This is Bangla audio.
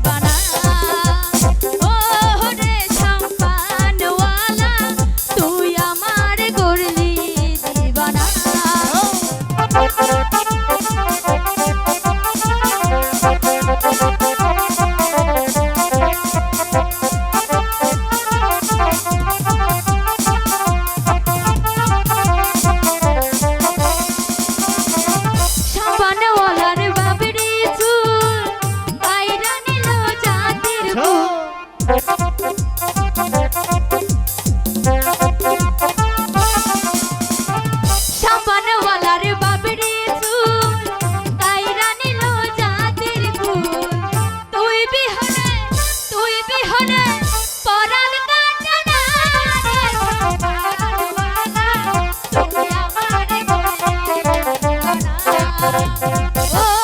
বানা Oh